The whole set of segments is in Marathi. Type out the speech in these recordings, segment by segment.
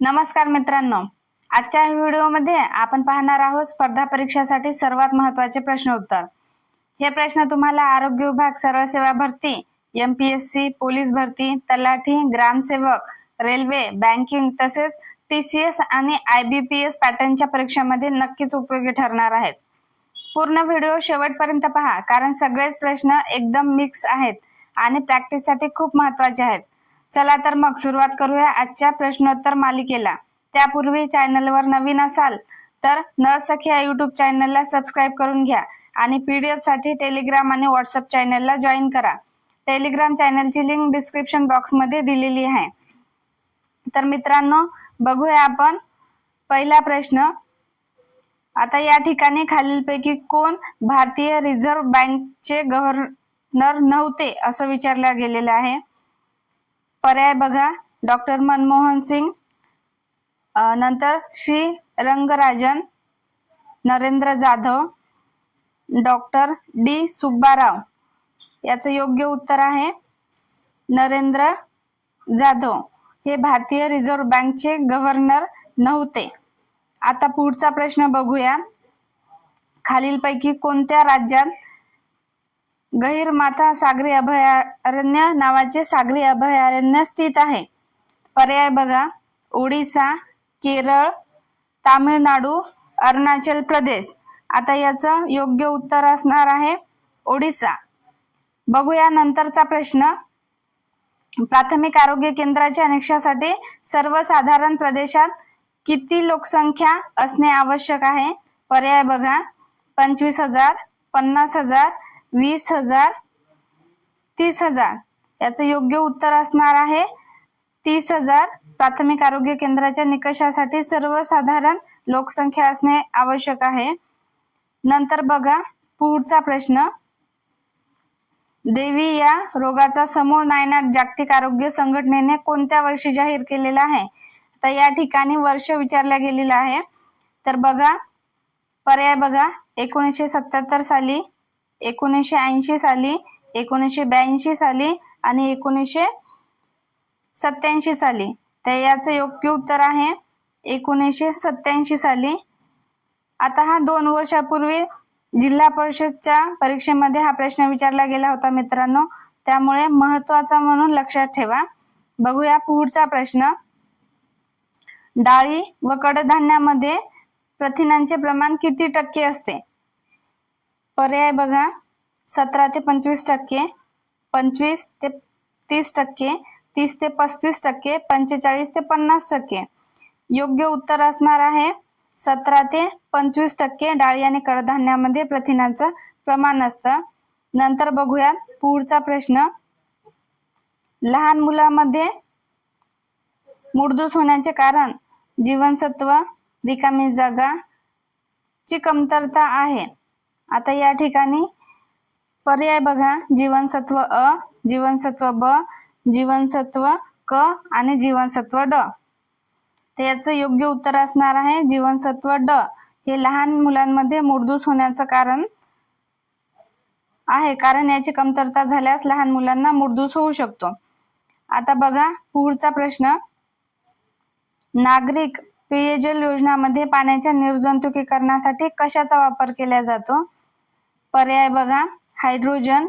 नमस्कार मित्रांनो. आजच्या व्हिडिओमध्ये आपण पाहणार आहोत स्पर्धा परीक्षासाठी सर्वात महत्त्वाचे प्रश्न उत्तर. हे प्रश्न तुम्हाला आरोग्य विभाग सर्व सेवा भरती M P S C police भरती तलाठी ग्रामसेवक रेल्वे बँकिंग तसेच टी सी एस आणि आय बी पी एस पॅटर्नच्या परीक्षामध्ये नक्कीच उपयोगी ठरणार आहेत. पूर्ण व्हिडिओ शेवटपर्यंत पहा कारण सगळेच प्रश्न एकदम मिक्स आहेत आणि प्रॅक्टिससाठी खूप महत्त्वाचे आहेत. चला तर मग सुरुवात करूया आजच्या प्रश्नोत्तर मालिकेला. त्यापूर्वी चॅनलवर नवीन असाल तर नळसखी या युट्यूब चॅनलला सबस्क्राईब करून घ्या आणि पीडीएफसाठी टेलिग्राम आणि व्हॉट्सअप चॅनलला जॉईन करा. टेलिग्राम चॅनलची लिंक डिस्क्रिप्शन बॉक्समध्ये दिलेली आहे. तर मित्रांनो बघूया आपण पहिला प्रश्न. आता या ठिकाणी खालीलपैकी कोण भारतीय रिझर्व्ह बँकचे गव्हर्नर नव्हते असं विचारलं गेलेलं आहे. पर्याय बघा. डॉक्टर मनमोहन सिंग नंतर श्री रंगराजन नरेंद्र जाधव डॉक्टर डी सुब्बाराव. याचं योग्य उत्तर आहे नरेंद्र जाधव. हे भारतीय रिझर्व्ह बँकचे गव्हर्नर नव्हते. आता पुढचा प्रश्न बघूया. खालीलपैकी कोणत्या राज्यात गहिरमाथा सागरी अभयारण्य नावाचे सागरी अभयारण्य स्थित आहे. पर्याय बघा. ओडिसा केरळ तामिळनाडू अरुणाचल प्रदेश. आता याचं योग्य उत्तर असणार आहे ओडिसा. बघूया नंतरचा प्रश्न. प्राथमिक आरोग्य केंद्राच्या निकषासाठी सर्वसाधारण प्रदेशात किती लोकसंख्या असणे आवश्यक आहे? पर्याय बघा. पंचवीस हजार पन्नास हजार वीस हजार तीस हजार. याचं योग्य उत्तर असणार आहे. तीस हजार प्राथमिक आरोग्य केंद्राच्या निकषासाठी सर्वसाधारण लोकसंख्या असणे आवश्यक आहे. नंतर बघा पुढचा प्रश्न. देवी या रोगाचा समूळ नायनाट जागतिक आरोग्य संघटनेने कोणत्या वर्षी जाहीर केलेला आहे? तर या ठिकाणी वर्ष विचारल्या गेलेलं आहे. तर बघा पर्याय बघा. एकोणीसशे सत्याहत्तर साली एकोणीसशे ऐंशी साली एकोणीसशे ब्याऐंशी साली आणि एकोणीसशे सत्याऐंशी साली. तर याचं योग्य उत्तर आहे एकोणीसशे सत्याऐंशी साली. आता हा दोन वर्षापूर्वी जिल्हा परिषदच्या परीक्षेमध्ये हा प्रश्न विचारला गेला होता मित्रांनो. त्यामुळे महत्त्वाचा म्हणून लक्षात ठेवा. बघूया पुढचा प्रश्न. डाळी व कडधान्यामध्ये प्रथिनांचे प्रमाण किती टक्के असते? पर्याय बघा. सतरा ते पंचवीस टक्के पंचवीस ते तीस टक्के तीस ते पस्तीस टक्के पंचेचाळीस ते पन्नास टक्के. योग्य उत्तर असणार आहे सतरा ते पंचवीस टक्के डाळी आणि कडधान्यामध्ये प्रथिनांचं प्रमाण असतं. नंतर बघूयात पुढचा प्रश्न. लहान मुलामध्ये मुडदूस होण्याचे कारण जीवनसत्व रिकामी जागा ची कमतरता आहे. आता या ठिकाणी पर्याय बघा. जीवनसत्व अ जीवनसत्व ब जीवनसत्व क आणि जीवनसत्व ड. तर याचं योग्य उत्तर असणार आहे जीवनसत्व ड. हे लहान मुलांमध्ये मुरदूस होण्याचं कारण आहे. कारण याची कमतरता झाल्यास लहान मुलांना मुरदूस होऊ शकतो. आता बघा पुढचा प्रश्न. नागरिक पेयजल योजनामध्ये पाण्याच्या निर्जंतुकीकरणासाठी कशाचा वापर केला जातो? पर्याय बघा. हायड्रोजन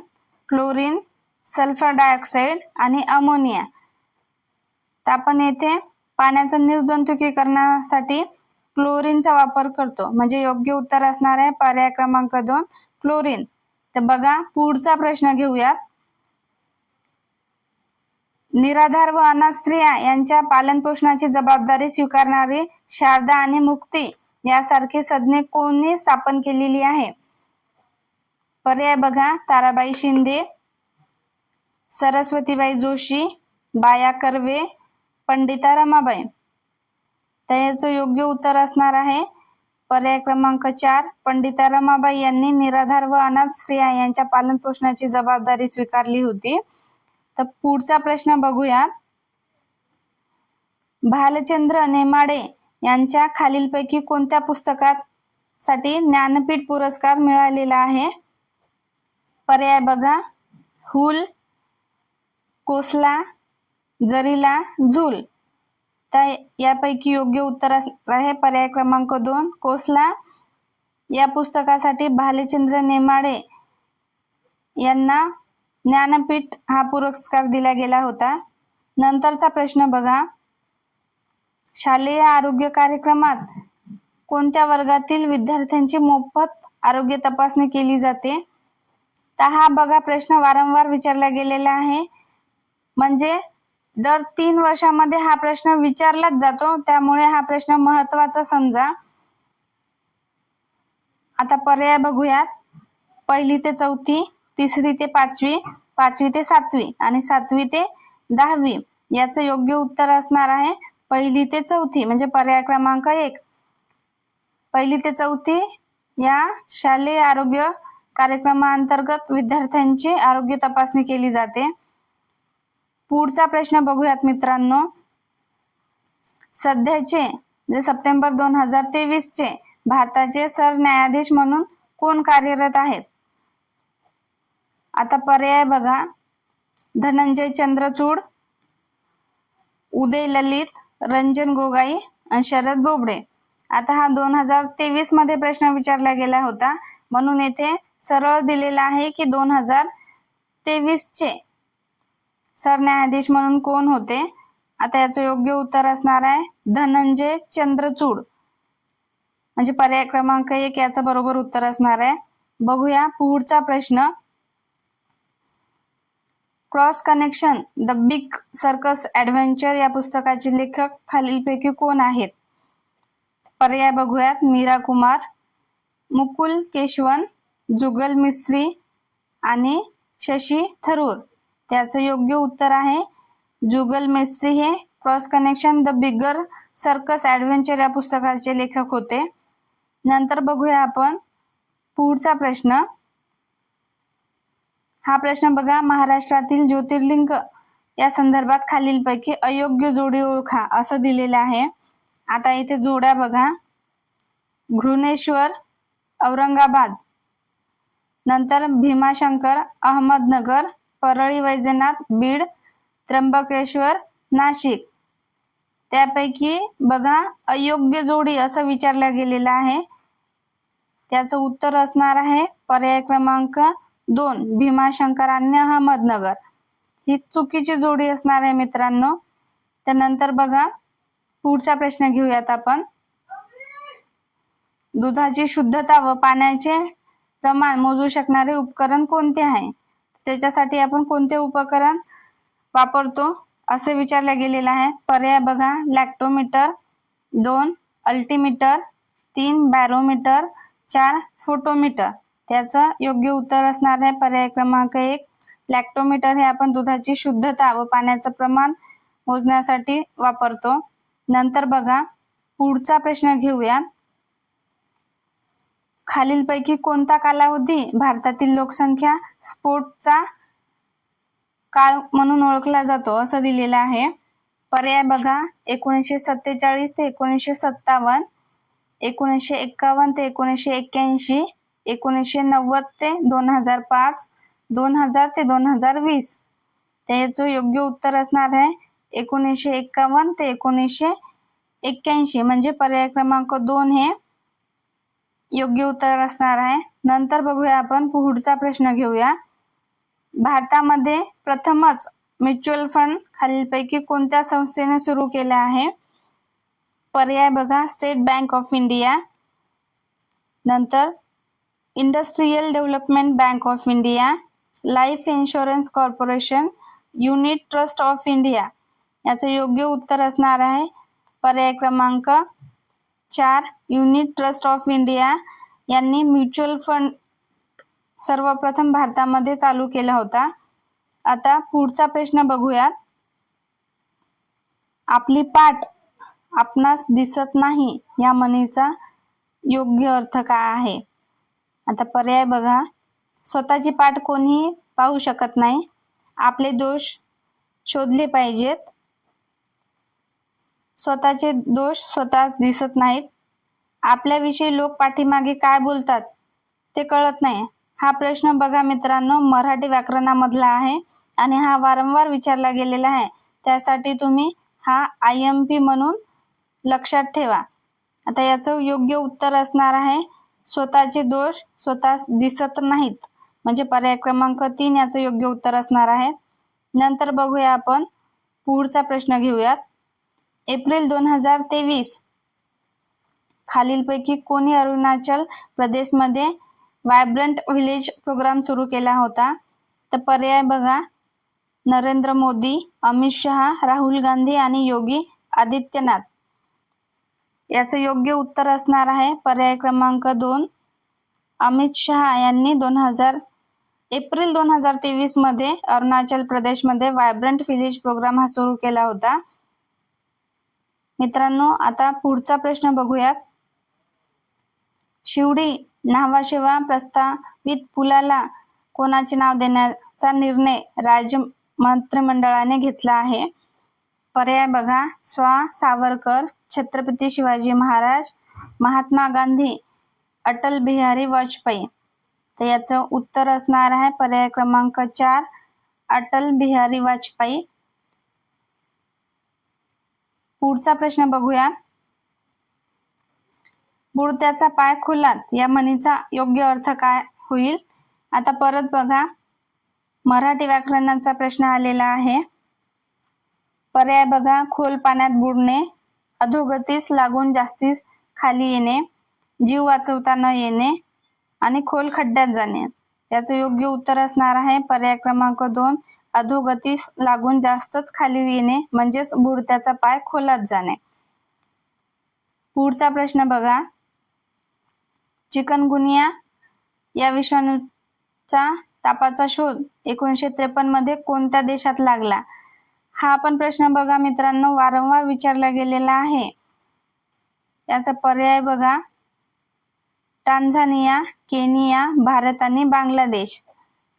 क्लोरीन सल्फर डायऑक्साईड आणि अमोनिया. तर आपण येथे पाण्याचं निर्जंतुकीकरणासाठी क्लोरीनचा वापर करतो. म्हणजे योग्य उत्तर असणार आहे पर्याय क्रमांक दोन क्लोरीन. तर बघा पुढचा प्रश्न घेऊयात. निराधार व अनाथ स्त्रिया यांच्या पालनपोषणाची जबाबदारी स्वीकारणारी शारदा आणि मुक्ती यासारखी संज्ञे कोणी स्थापन केलेली आहे? पर्याय बघा. ताराबाई शिंदे सरस्वतीबाई जोशी बाया कर्वे पंडिता रमाबाई. तर याचं योग्य उत्तर असणार आहे. पर्याय क्रमांक चार पंडिता रमाबाई यांनी निराधार व अनाथ स्त्रिया यांच्या पालन पोषणाची जबाबदारी स्वीकारली होती. तर पुढचा प्रश्न बघूयात. भालचंद्र नेमाडे यांच्या खालीलपैकी कोणत्या पुस्तकात साठी ज्ञानपीठ पुरस्कार मिळालेला आहे? पर्याय बघा. हुल कोसला जरीला झूल. तर यापैकी योग्य उत्तर आहे पर्याय क्रमांक दोन. कोसला या पुस्तकासाठी भालेचंद्र नेमाडे यांना ज्ञानपीठ हा पुरस्कार दिला गेला होता. नंतरचा प्रश्न बघा. शालेय आरोग्य कार्यक्रमात कोणत्या वर्गातील विद्यार्थ्यांची मोफत आरोग्य तपासणी केली जाते? तर हा बघा प्रश्न वारंवार विचारला गेलेला आहे. म्हणजे दर तीन वर्षामध्ये हा प्रश्न विचारलाच जातो. त्यामुळे हा प्रश्न महत्त्वाचा समजा. आता पर्याय बघूयात. पहिली ते चौथी तिसरी ते पाचवी पाचवी ते सातवी आणि सातवी ते दहावी याचं योग्य उत्तर असणार आहे. पहिली ते चौथी म्हणजे पर्याय क्रमांक एक. पहिली ते चौथी या शालेय आरोग्य कार्यक्रमाअंतर्गत विद्यार्थ्यांची आरोग्य तपासणी केली जाते. पुढचा प्रश्न बघूयात मित्रांनो. सध्याचे जे सप्टेंबर दोन हजार तेवीस चे भारताचे सरन्यायाधीश म्हणून कोण कार्यरत आहेत? आता पर्याय बघा. धनंजय चंद्रचूड उदय ललित रंजन गोगाई आणि शरद बोबडे. आता हा दोन हजार तेवीसमध्ये प्रश्न विचारला गेला होता. म्हणून येथे सरळ दिलेला आहे की दोन हजार तेवीस चे. सरन्यायाधीश म्हणून कोण होते? आता याचं योग्य उत्तर असणार आहे धनंजय चंद्रचूड. म्हणजे पर्याय क्रमांक एक याचं बरोबर उत्तर असणार आहे. बघूया पुढचा प्रश्न. Cross connection the big circus adventure या पुस्तकाचे लेखक खालीलपैकी कोण आहेत? पर्याय बघूयात. मीरा कुमार मुकुल केशवन जुगल मिस्त्री आणि शशी थरूर. त्याचं योग्य उत्तर आहे जुगल मिस्त्री हे cross connection the bigger circus adventure या पुस्तकाचे लेखक होते. नंतर बघूया आपण पुढचा प्रश्न. हा प्रश्न बघा महाराष्ट्रातील ज्योतिर्लिंग या संदर्भात खालीलपैकी अयोग्य जोडी ओळखा असं दिलेलं आहे. आता इथे जोड्या बघा. घृणेश्वर औरंगाबाद. नंतर भीमाशंकर अहमदनगर परळी वैजनाथ बीड त्र्यंबकेश्वर नाशिक. त्यापैकी बघा अयोग्य जोडी असं विचारलं गेलेलं आहे. त्याचं उत्तर असणार आहे पर्याय क्रमांक दोन भीमाशंकर आणि अहमदनगर. ही चुकीची जोडी असणार आहे मित्रांनो. त्यानंतर बघा पुढचा प्रश्न घेऊयात आपण. दुधाची शुद्धता व पाण्याचे प्रमाण मोजू शकणारे उपकरण कोणते आहे? त्याच्यासाठी आपण कोणते उपकरण वापरतो? असे विचारले गेलेलं आहे. पर्याय बघा. लॅक्टोमीटर दोन अल्टीमीटर तीन बॅरोमीटर चार फोटोमीटर. त्याचं योग्य उत्तर असणार आहे पर्याय क्रमांक एक. लॅक्टोमीटर हे आपण दुधाची शुद्धता व पाण्याचं प्रमाण मोजण्यासाठी वापरतो. नंतर बघा. पुढचा प्रश्न घेऊया. खालीलपैकी कोणता कालावधी भारतातील लोकसंख्या स्फोटचा काळ म्हणून ओळखला जातो असं दिलेलं आहे. पर्याय बघा एकोणीसशे सत्तेचाळीस ते एकोणीसशे सत्तावन्न एकोणीसशे एक्कावन्न ते एकोणीसशे एक्क्याऐंशी एकोणीसशे नव्वद ते दोन हजार पाच दोन हजार ते दोन हजार वीस. त्याचं योग्य उत्तर असणार आहे एकोणीसशे एक्कावन्न ते एकोणीसशे एक्क्याऐंशी. म्हणजे पर्याय क्रमांक दोन हे योग्य उत्तर असणार आहे. नंतर बघूया आपण पुढचा प्रश्न घेऊया. भारतामध्ये प्रथमच म्युच्युअल फंड खालीलपैकी कोणत्या संस्थेने सुरू केला आहे? पर्याय बघा स्टेट बँक ऑफ इंडिया. नंतर Industrial Development Bank of India Life Insurance Corporation Unit Trust of India. याचं योग्य उत्तर असणार आहे. पर्याय क्रमांक चार युनिट ट्रस्ट ऑफ इंडिया यांनी म्युच्युअल फंड सर्वप्रथम भारतामध्ये चालू केला होता. आता पुढचा प्रश्न बघूयात. आपली पाठ आपणास दिसत नाही या म्हणीचा योग्य अर्थ काय आहे? आता पर्याय बघा. स्वतःची पाठ कोणीही पाहू शकत नाही. आपले दोष शोधले पाहिजेत. स्वतःचे दोष स्वतः दिसत नाहीत. आपल्याविषयी लोक पाठीमागे काय बोलतात ते कळत नाही. हा प्रश्न बघा मित्रांनो मराठी व्याकरणामधला आहे आणि हा वारंवार विचारला गेलेला आहे. त्यासाठी तुम्ही हा आय एम पी म्हणून लक्षात ठेवा. आता याचं योग्य उत्तर असणार आहे स्वतःचे दोष स्वतः दिसत नाहीत. म्हणजे पर्याय क्रमांक तीन याचं योग्य उत्तर असणार आहे. नंतर बघूया आपण पुढचा प्रश्न घेऊयात. एप्रिल दोन हजार तेवीस. खालीलपैकी कोणी अरुणाचल प्रदेशमध्ये व्हायब्रंट व्हिलेज प्रोग्राम सुरू केला होता? तर पर्याय बघा. नरेंद्र मोदी अमित शहा राहुल गांधी आणि योगी आदित्यनाथ. याचं योग्य उत्तर असणार आहे पर्याय क्रमांक दोन. अमित शहा यांनी दोन हजार एप्रिल दोन हजार तेवीसमध्ये अरुणाचल प्रदेशमध्ये व्हायब्रंट व्हिलेज प्रोग्राम हा सुरू केला होता. मित्रांनो आता पुढचा प्रश्न बघूयात. शिवडी न्हावाशेवा प्रस्तावित पुलाला कोणाचे नाव देण्याचा निर्णय राज्य मंत्रिमंडळाने घेतला आहे? पर्याय बघा. स्वा. सावरकर छत्रपती शिवाजी महाराज महात्मा गांधी अटल बिहारी वाजपेयी. तर याचं उत्तर असणार आहे पर्याय क्रमांक चार अटल बिहारी वाजपेयी. पुढचा प्रश्न बघूया. बुडत्याचा पाय खुलात या म्हणीचा योग्य अर्थ काय होईल? आता परत बघा. मराठी व्याकरणाचा प्रश्न आलेला आहे. पर्याय बघा खोल पाण्यात बुडणे अधोगतीस लागून जास्तीस खाली येणे जीव वाचवता न येणे आणि खोल खड्ड्यात जाणे. याचं योग्य उत्तर असणार आहे. पर्याय क्रमांक दोन अधोगतीस लागून जास्तच खाली येणे म्हणजेच बुडत्याचा पाय खोलात जाणे. पुढचा प्रश्न बघा. चिकनगुनिया या विषाणूचा तापाचा शोध एकोणीशे त्रेपन्नमध्ये कोणत्या देशात लागला? हा पण प्रश्न बघा मित्रांनो वारंवार विचारला गेलेला आहे. याचा पर्याय बघा. टांझानिया केनिया भारत आणि बांगलादेश.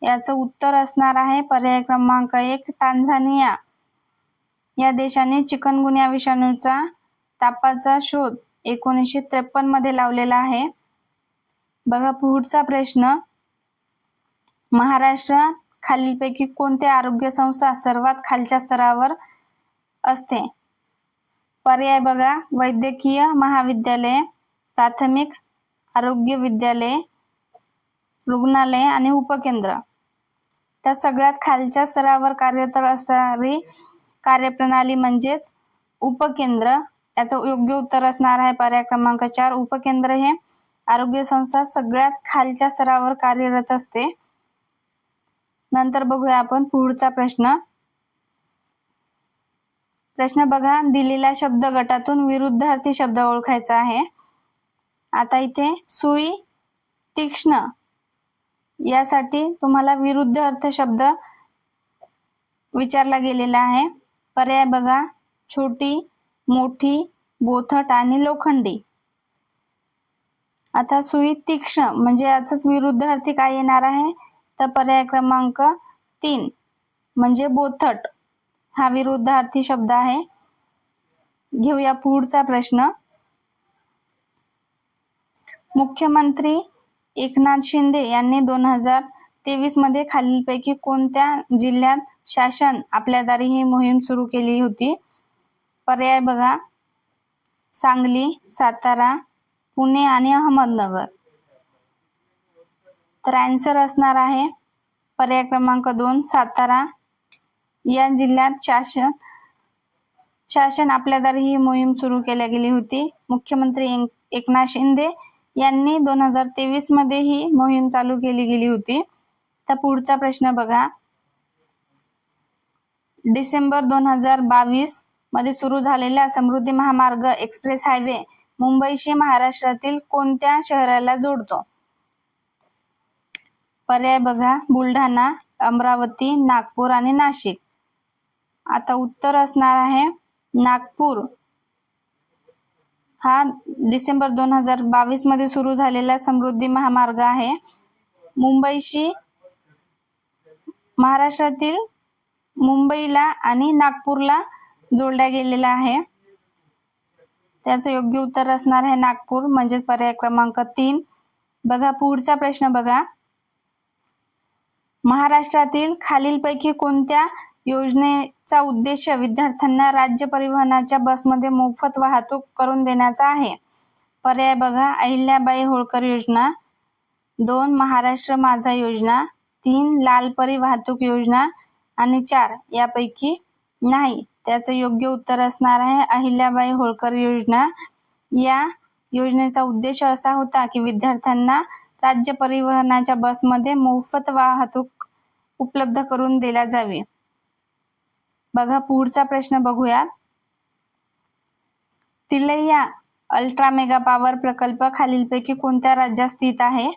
याचं उत्तर असणार आहे पर्याय क्रमांक एक टांझानिया. या देशाने चिकनगुनिया विषाणूचा तापाचा शोध एकोणीसशे त्रेपन्नमध्ये लावलेला आहे. बघा पुढचा प्रश्न. महाराष्ट्र खालीलपैकी कोणत्या आरोग्य संस्था सर्वात खालच्या स्तरावर असते? पर्याय बघा. वैद्यकीय महाविद्यालय प्राथमिक आरोग्य विद्यालय रुग्णालय आणि उपकेंद्र. त्या सगळ्यात खालच्या स्तरावर कार्यरत असणारी कार्यप्रणाली म्हणजेच उपकेंद्र. याचं योग्य उत्तर असणार आहे पर्याय क्रमांक चार. उपकेंद्र हे आरोग्य संस्था सगळ्यात खालच्या स्तरावर कार्यरत असते. नंतर बघूया आपण पुढचा प्रश्न. प्रश्न बघा दिलेल्या शब्द गटातून विरुद्धार्थी शब्द ओळखायचा आहे. आता इथे सुई तीक्ष्ण यासाठी तुम्हाला विरुद्ध अर्थ शब्द विचारला गेलेला आहे. पर्याय बघा. छोटी मोठी बोथट आणि लोखंडी. आता सुई तीक्ष्ण म्हणजे विरुद्ध अर्थी काय येणार आहे? तर पर्याय क्रमांक तीन म्हणजे बोथट हा विरुद्धार्थी शब्द आहे. घेऊया पुढचा प्रश्न. मुख्यमंत्री एकनाथ शिंदे यांनी दोन हजार तेवीसमध्ये खालीलपैकी कोणत्या जिल्ह्यात शासन आपल्या दारी ही मोहीम सुरू केली होती? पर्याय बघा. सांगली सातारा पुणे आणि अहमदनगर. तर अँसर असणार आहे पर्याय क्रमांक दोन सातारा. या जिल्ह्यात शासन शासन आपल्या दारी ही मोहीम सुरू केली गेली होती. मुख्यमंत्री एकनाथ शिंदे यांनी दोन हजार तेवीसमध्ये ही मोहीम चालू केली गेली होती. तर पुढचा प्रश्न बघा. डिसेंबर दोन हजार बावीसमध्ये सुरू झालेला समृद्धी महामार्ग एक्सप्रेस हायवे मुंबईशी महाराष्ट्रातील कोणत्या शहराला जोडतो? पर्याय बघा. बुलढाणा अमरावती नागपूर आणि नाशिक. आता उत्तर असणार आहे नागपूर. हा डिसेंबर दोन हजार बावीसमध्ये सुरू झालेला समृद्धी महामार्ग आहे. मुंबईशी महाराष्ट्रातील मुंबईला आणि नागपूरला जोडल्या गेलेला आहे. त्याचं योग्य उत्तर असणार आहे नागपूर म्हणजे पर्याय क्रमांक तीन. बघा पुढचा प्रश्न बघा. महाराष्ट्रातील खालीलपैकी कोणत्या योजनेचा उद्देश विद्यार्थ्यांना राज्य परिवहनाच्या बसमध्ये मोफत वाहतूक करून देण्याचा आहे? पर्याय बघा. अहिल्याबाई होळकर योजना दोन महाराष्ट्र माझा योजना तीन लालपरी वाहतूक योजना आणि चार यापैकी नाही. त्याचं योग्य उत्तर असणार आहे. अहिल्याबाई होळकर योजना या योजनेचा उद्देश असा होता की विद्यार्थ्यांना राज्य परिवहनाच्या बसमध्ये मोफत वाहतूक उपलब्ध करून दिल्या जावी. बघा पुढचा प्रश्न बघूया तिलैया अल्ट्रा मेगा पॉवर प्रकल्प खालीलपैकी कोणत्या राज्यात स्थित आहे?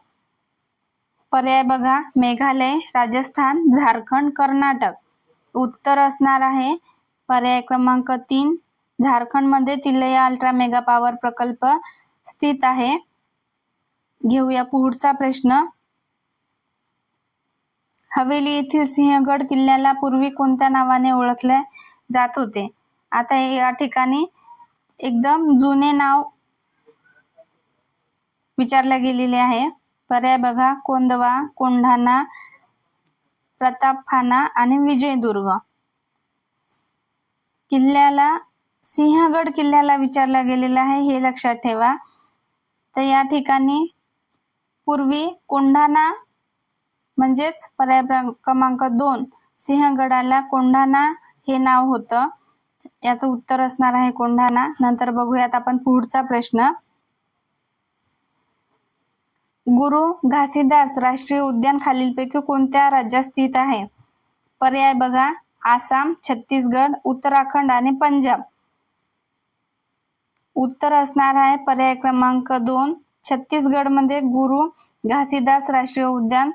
पर्याय बघा. मेघालय राजस्थान झारखंड कर्नाटक. उत्तर असणार आहे. पर्याय क्रमांक तीन. झारखंडमध्ये तिलैया अल्ट्रा मेगा पॉवर प्रकल्प स्थित आहे. घेऊया पुढचा प्रश्न. हवेली येथील सिंहगड किल्ल्याला पूर्वी कोणत्या नावाने ओळखले जात होते? आता या ठिकाणी एकदम जुने नाव विचारले गेलेले आहे. पर्याय बघा. कोंदवा कोंढाणा प्रतापखाना आणि विजयदुर्ग. किल्ल्याला सिंहगड किल्ल्याला विचारला गेलेला आहे हे लक्षात ठेवा. तर या ठिकाणी पूर्वी कोंढाणा म्हणजेच पर्याय क्रमांक दोन सिंहगडाला कोंढाणा हे नाव होतं. याचं उत्तर असणार आहे कोंढाणा. नंतर बघूयात आपण पुढचा प्रश्न. गुरु घासीदास राष्ट्रीय उद्यान खालीलपैकी कोणत्या राज्यात स्थित आहे? पर्याय बघा. आसाम छत्तीसगड उत्तराखंड आणि पंजाब. उत्तर असणार आहे. पर्याय क्रमांक दोन. छत्तीसगडमध्ये गुरु घासीदास राष्ट्रीय उद्यान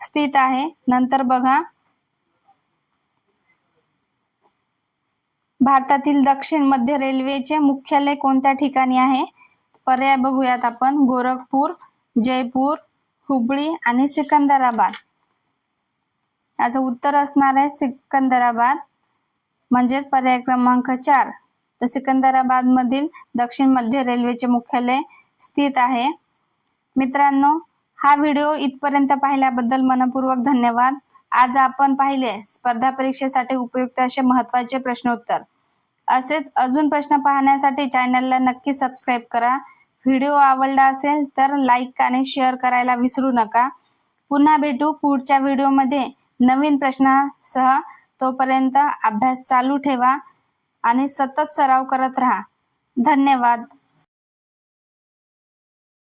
स्थित आहे. नंतर बघा. भारतातील दक्षिण मध्य रेल्वेचे मुख्यालय कोणत्या ठिकाणी आहे? पर्याय बघूयात आपण. गोरखपूर जयपूर हुबळी आणि सिकंदराबाद. याचं उत्तर असणार आहे सिकंदराबाद. म्हणजेच पर्याय क्रमांक चार. तर सिकंदराबाद मधील दक्षिण मध्य रेल्वेचे मुख्यालय स्थित आहे. मित्रांनो हा व्हिडिओ इथपर्यंत पाहिल्याबद्दल मनपूर्वक धन्यवाद. आज आपण पाहिले स्पर्धा परीक्षेसाठी उपयुक्त असे महत्त्वाचे प्रश्नोत्तर. असेच अजून प्रश्न पाहण्यासाठी चॅनलला नक्की सबस्क्राईब करा. व्हिडिओ आवडला असेल तर लाईक आणि शेअर करायला विसरू नका. पुन्हा भेटू पुढच्या व्हिडिओमध्ये नवीन प्रश्नासह. तोपर्यंत अभ्यास चालू ठेवा. आणि सतत सराव करत राहा. धन्यवाद.